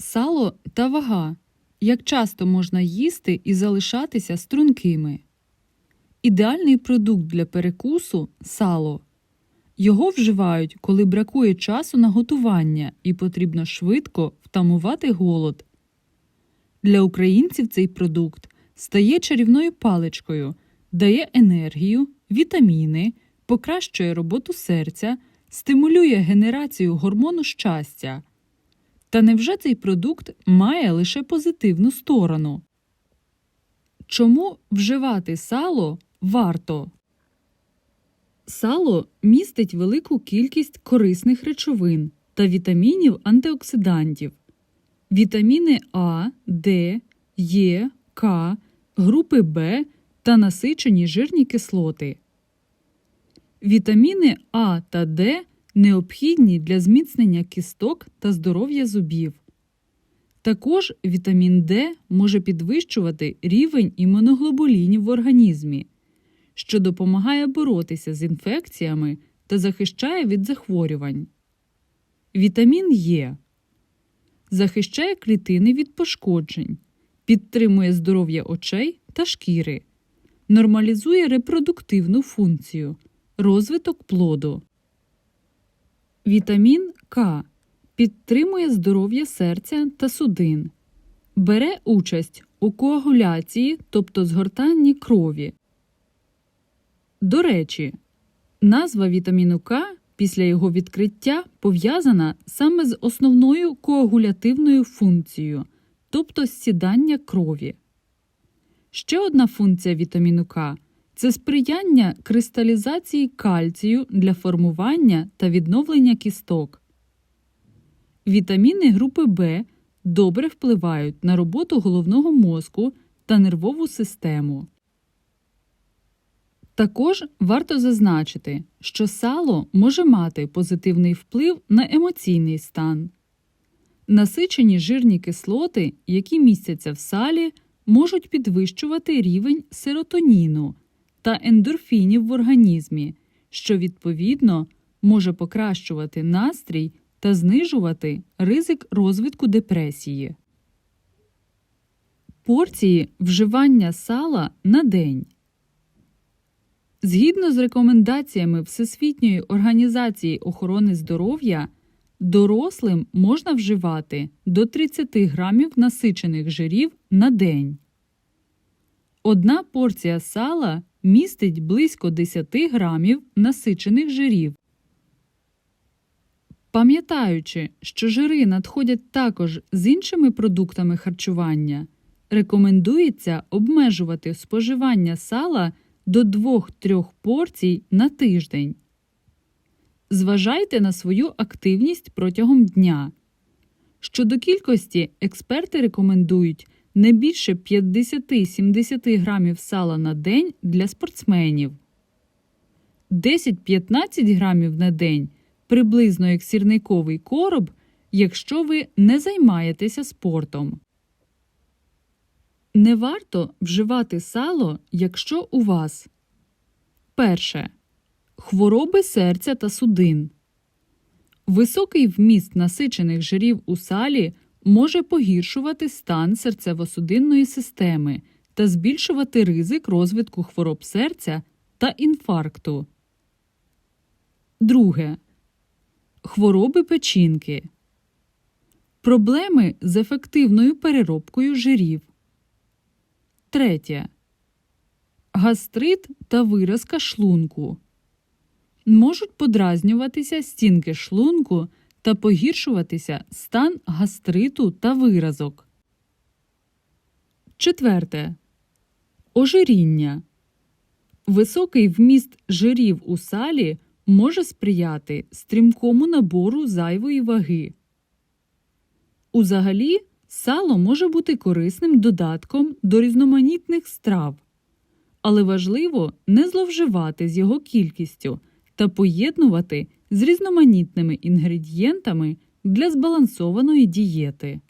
Сало та вага. Як часто можна їсти і залишатися стрункими. Ідеальний продукт для перекусу сало. Його вживають, коли бракує часу на готування і потрібно швидко втамувати голод. Для українців цей продукт стає чарівною паличкою, дає енергію, вітаміни, покращує роботу серця, стимулює генерацію гормону щастя. Та невже цей продукт має лише позитивну сторону? Чому вживати сало варто? Сало містить велику кількість корисних речовин та вітамінів антиоксидантів. Вітаміни А, Д, Е, К, групи В та насичені жирні кислоти. Вітаміни А та Д необхідні для зміцнення кісток та здоров'я зубів. Також вітамін Д може підвищувати рівень імуноглобулінів в організмі, що допомагає боротися з інфекціями та захищає від захворювань. Вітамін Е захищає клітини від пошкоджень, підтримує здоров'я очей та шкіри, нормалізує репродуктивну функцію, розвиток плоду. Вітамін К підтримує здоров'я серця та судин, бере участь у коагуляції, тобто згортанні крові. До речі, назва вітаміну К після його відкриття пов'язана саме з основною коагулятивною функцією, тобто сідання крові. Ще одна функція вітаміну К це сприяння кристалізації кальцію для формування та відновлення кісток. Вітаміни групи В добре впливають на роботу головного мозку та нервову систему. Також варто зазначити, що сало може мати позитивний вплив на емоційний стан. Насичені жирні кислоти, які містяться в салі, можуть підвищувати рівень серотоніну та ендорфінів в організмі, що відповідно може покращувати настрій та знижувати ризик розвитку депресії. Порції вживання сала на день. Згідно з рекомендаціями Всесвітньої організації охорони здоров'я, дорослим можна вживати до 30 грамів насичених жирів на день. Одна порція сала містить близько 10 грамів насичених жирів. Пам'ятаючи, що жири надходять також з іншими продуктами харчування, рекомендується обмежувати споживання сала до 2-3 порцій на тиждень. Зважайте на свою активність протягом дня. Щодо кількості, експерти рекомендують не більше 50-70 грамів сала на день для спортсменів. 10-15 грамів на день приблизно як сірниковий короб, якщо ви не займаєтеся спортом. Не варто вживати сало, якщо у вас перше. Хвороби серця та судин. Високий вміст насичених жирів у салі може погіршувати стан серцево-судинної системи та збільшувати ризик розвитку хвороб серця та інфаркту. Друге. Хвороби печінки. Проблеми з ефективною переробкою жирів. Третє. Гастрит та виразка шлунку. Можуть подразнюватися стінки шлунку та погіршуватися стан гастриту та виразок. Четверте. Ожиріння. Високий вміст жирів у салі може сприяти стрімкому набору зайвої ваги. Узагалі, сало може бути корисним додатком до різноманітних страв, але важливо не зловживати з його кількістю та поєднувати з різноманітними інгредієнтами для збалансованої дієти.